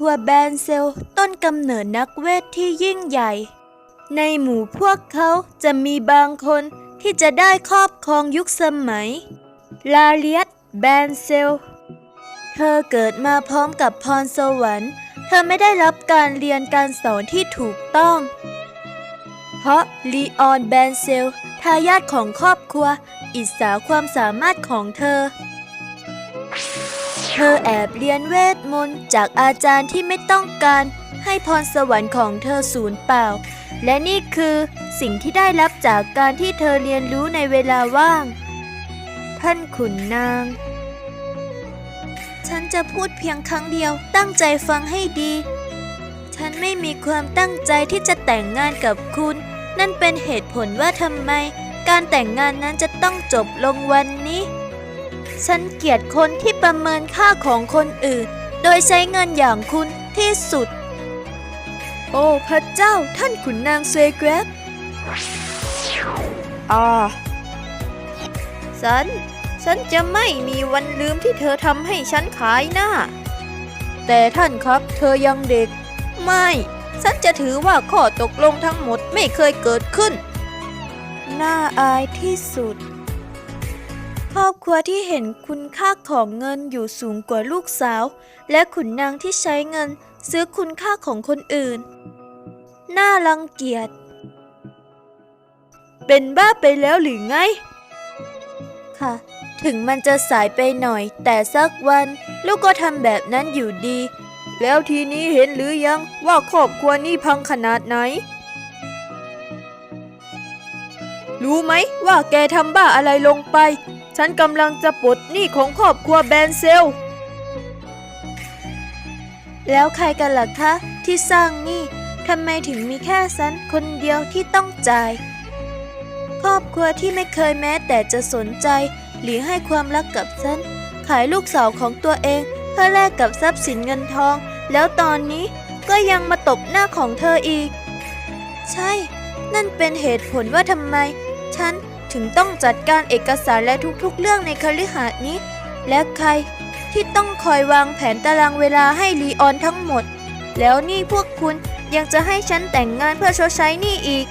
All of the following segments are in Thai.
รัวแบนเซลต้นกำเนิดนักเวทที่ยิ่งใหญ่ ในหมู่พวกเขาจะมีบางคนที่จะได้ครอบครองยุคสมัย ลาเลียตแบนเซล เธอเกิดมาพร้อมกับพรสวรรค์ เธอไม่ได้รับการเรียนการสอนที่ถูกต้อง เพราะลีออนแบนเซลทายาทของครอบครัว อิสาความสามารถของเธอ อแอบเรียนเวทมนต์จากอาจารย์ที่ไม่ต้องการให้พรสวรรค์ของเธอสูญเปล่า และนี่คือสิ่งที่ได้รับจากการที่เธอเรียนรู้ในเวลาว่าง ท่านขุนนาง ฉันจะพูดเพียงครั้งเดียวตั้งใจฟังให้ดี ฉันไม่มีความตั้งใจที่จะแต่งงานกับคุณ นั่นเป็นเหตุผลว่าทำไม การแต่งงานนั้นจะต้องจบลงวันนี้ ฉันเกลียดคนที่ประเมินค่าของคนอื่น โดยใช้เงินอย่างคุณที่สุด โอ้พระเจ้าท่านขุนนางเซเกรบอ่าฉัน ฉันจะไม่มีวันลืมที่เธอทำให้ฉันขายหน้า แต่ท่านครับเธอยังเด็ก ไม่ ฉันจะถือว่าข้อตกลงทั้งหมดไม่เคยเกิดขึ้น น่าอายที่สุด ครอบครัวที่เห็นคุณค่าของเงินอยู่สูงกว่าลูกสาว และขุนนางที่ใช้เงินซื้อคุณค่าของคนอื่น น่ารังเกียจ เป็นบ้าไปแล้วหรือไง ค่ะ ถึงมันจะสายไปหน่อย แต่สักวัน ลูกก็ทำแบบนั้นอยู่ดี แล้วทีนี้เห็นหรือยังว่าครอบครัวนี้พังขนาดไหน รู้ไหมว่าแกทำบ้าอะไรลงไป ฉันกำลังจะปลดหนี้ของครอบครัวแบนเซล แล้วใครกันล่ะคะ ที่สร้างหนี้ทำไมถึงมีแค่ฉันคนเดียวที่ต้องจ่าย ครอบครัวที่ไม่เคยแม้แต่จะสนใจ หรือให้ความรักกับฉัน ขายลูกสาวของตัวเอง เพื่อแลกกับทรัพย์สินเงินทอง แล้วตอนนี้ก็ยังมาตบหน้าของเธออีก ใช่ นั่นเป็นเหตุผลว่าทำไม ฉัน ถึงต้องจัดการเอกสารและทุกๆ เรื่องในคฤหาสน์นี้ และใครที่ต้องคอยวางแผนตารางเวลาให้ลีออนทั้งหมด แล้วนี่พวกคุณยังจะให้ฉันแต่งงานเพื่อชดใช้หนี้อีก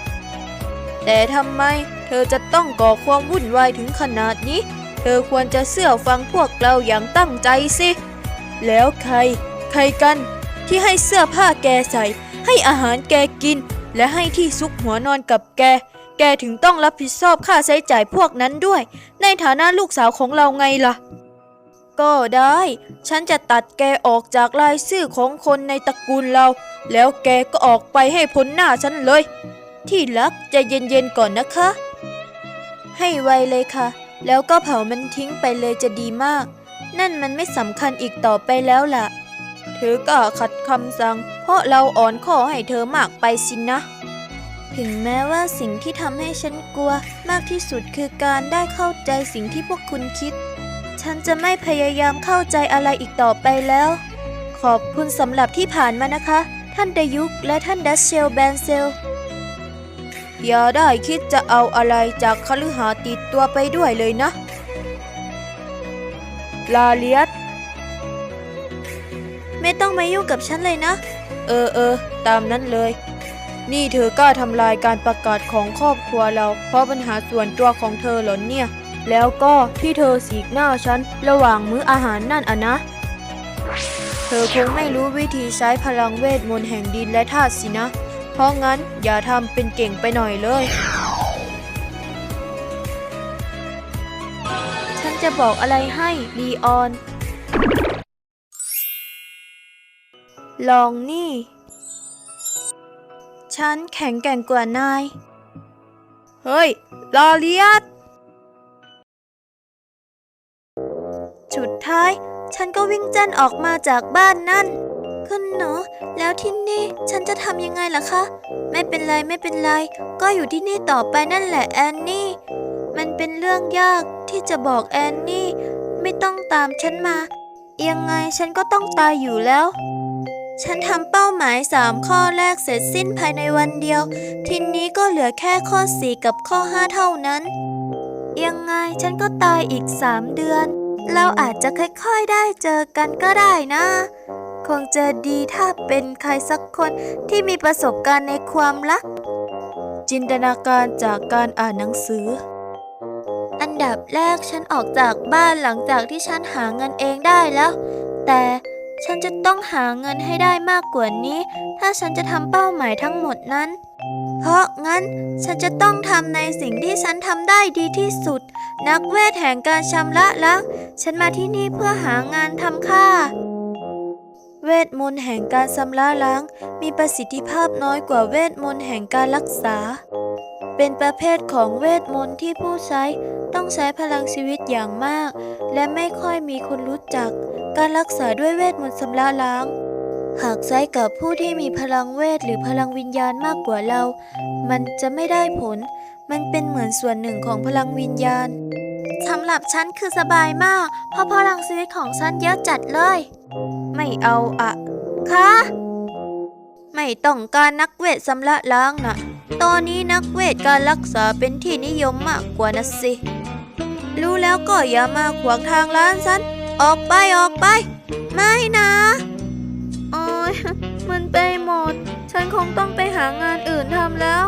แต่ทำไมเธอจะต้องก่อความวุ่นวายถึงขนาดนี้ เธอควรจะเสื่อฟังพวกเราอย่างตั้งใจสิ แล้วใคร ใครกัน ที่ให้เสื้อผ้าแกใส่ ให้อาหารแกกิน และให้ที่ซุกหัวนอนกับแก แกถึงต้องรับผิดชอบค่าใช้จ่ายพวกนั้นด้วย ในฐานะลูกสาวของเราไงล่ะ ก็ได้ ฉันจะตัดแกออกจากรายชื่อของคนในตระกูลเรา แล้วแกก็ออกไปให้พ้นหน้าฉันเลย ที่รักใจะเย็นๆก่อนนะคะ ให้ไวเลยค่ะ แล้วก็เผามันทิ้งไปเลยจะดีมาก นั่นมันไม่สำคัญอีกต่อไปแล้วล่ะ เธอก็ขัดคำสั่ง เพราะเราอ่อนข้อให้เธอมากไปสินะ ถึงแม้ว่าสิ่งที่ทำให้ฉันกลัวมากที่สุดคือการได้เข้าใจสิ่งที่พวกคุณคิด ฉันจะไม่พยายามเข้าใจอะไรอีกต่อไปแล้ว ขอบคุณสำหรับที่ผ่านมานะคะ ท่านดยุกและท่านดัชเชลแบนเซล อย่าได้คิดจะเอาอะไรจากคฤหาสน์ติดตัวไปด้วยเลยนะ ลาเลียสไม่ต้องมายุ่งกับฉันเลยนะ เออเออ ตามนั้นเลย นี่เธอกล้าทำลายการประกาศของครอบครัวเรา เพราะปัญหาส่วนตัวของเธอเหรอเนี่ย แล้วก็ที่เธอสีกหน้าฉันระหว่างมื้ออาหารนั่นอะนะ เธอคงไม่รู้วิธีใช้พลังเวทมนต์แห่งดินและธาตุสินะ เพราะงั้นอย่าทำเป็นเก่งไปหน่อยเลย ฉันจะบอกอะไรให้ลีออน ลองนี่ ฉันแข็งแกร่งกว่านาย เฮ้ย ลอเลียสสุดท้าย ฉันก็วิ่งเจ้นออกมาจากบ้านนั่น คุณหนู แล้วที่นี่ฉันจะทำยังไงล่ะคะ ไม่เป็นไรไม่เป็นไร ก็อยู่ที่นี่ต่อไปนั่นแหละแอนนี่ มันเป็นเรื่องยากที่จะบอกแอนนี่ ไม่ต้องตามฉันมา ยังไงฉันก็ต้องตายอยู่แล้ว ฉันทำเป้าหมาย 3 ข้อแรกเสร็จสิ้นภายในวันเดียว ทีนี้ก็เหลือแค่ข้อ 4 กับข้อ 5 เท่านั้น ยังไงฉันก็ตายอีก 3 เดือน เราอาจจะค่อยๆได้เจอกันก็ได้นะ คงจะดีถ้าเป็นใครสักคนที่มีประสบการณ์ในความรัก จินตนาการจากการอ่านหนังสือ อันดับแรกฉันออกจากบ้านหลังจากที่ฉันหาเงินเองได้แล้ว แต่ ฉันจะต้องหาเงินให้ได้มากกว่านี้ ถ้าฉันจะทำเป้าหมายทั้งหมดนั้น เพราะงั้นฉันจะต้องทำในสิ่งที่ฉันทำได้ดีที่สุด นักเวทแห่งการชำระล้างฉันมาที่นี่เพื่อหางานทำค่ะเวทมนต์แห่งการชำระล้าง มีประสิทธิภาพน้อยกว่าเวทมนต์แห่งการรักษา เป็นประเภทของเวทมนต์ที่ผู้ใช้ต้องใช้พลังชีวิตอย่างมาก และไม่ค่อยมีคนรู้จัก การรักษาด้วยเวทมนต์ชำระล้าง หากใช้กับผู้ที่มีพลังเวทหรือพลังวิญญาณมากกว่าเรา มันจะไม่ได้ผล มันเป็นเหมือนส่วนหนึ่งของพลังวิญญาณสำหรับฉันคือสบายมาก เพราะพลังชีวิตของฉันเยอะจัดเลย ไม่เอาอะคะไม่ต้องการนักเวทสำระล้างนะตอนนี้นักเวทการรักษาเป็นที่นิยมมากกว่านะสิ รู้แล้วก็อย่ามาขวางทางร้านฉัน ออกไปออกไป ไม่นะโอ้ยมันไปหมด ฉันคงต้องไปหางานอื่นทำแล้ว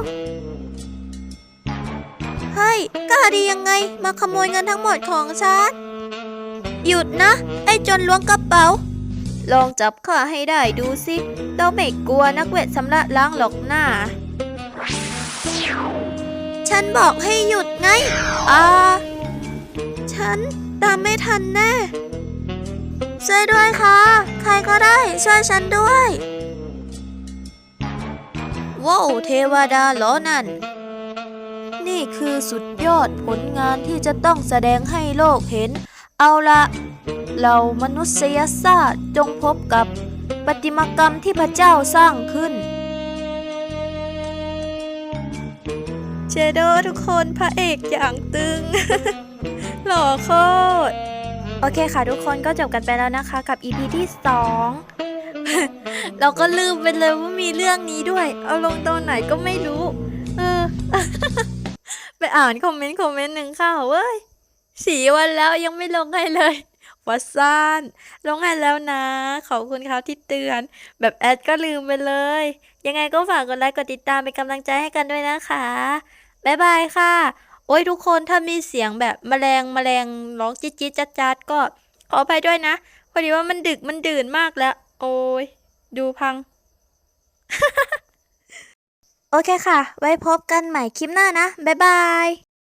เฮ้ยกล้าดียังไง มาขโมยเงินทั้งหมดของฉัน หยุดนะ ไอ้จนล้วงกระเป๋า ลองจับข้าให้ได้ดูสิเราไม่กลัวนักเวทสำระล้างหรอกหน้า ฉันบอกให้หยุดไง อ่า ฉัน ตามไม่ทันแน่ ช่วยด้วยค่ะ ใครก็ได้ช่วยฉันด้วยว้าวเทวดาเหรอนั่น นี่คือสุดยอดผลงานที่จะต้องแสดงให้โลกเห็น เอาละเรามนุษยชาติจงพบกับประติมากรรมที่พระเจ้าสร้างขึ้น เชโดทุกคนพระเอกอย่างตึง หล่อโคตร โอเคค่ะทุกคนก็จบกันไปแล้วนะคะ กับ EP ที่ 2 เราก็ลืมไปเลยว่ามีเรื่องนี้ด้วย เอาลงตอนไหนก็ไม่รู้ เออ ไปอ่านคอมเมนต์คอมเมนต์หนึ่งค่ะเว้ยสีวันแล้วยังไม่ลงให้เลยวัดซ่านลงให้แล้วนะ ขอบคุณครับที่เตือน แบบแอดก็ลืมไปเลย ยังไงก็ฝากกดไลค์กดติดตามเป็นกำลังใจให้กันด้วยนะคะ บ๊ายบายค่ะ โอ้ยทุกคนถ้ามีเสียงแบบแมลงแมลงร้องจิ๊ดจิ๊ดจัดจัดก็ขออภัยด้วยนะพอดีว่ามันดึกมันดื่นมากแล้ว โอ้ยดูพัง โอเคค่ะ ไว้พบกันใหม่คลิปหน้านะ บ๊ายบาย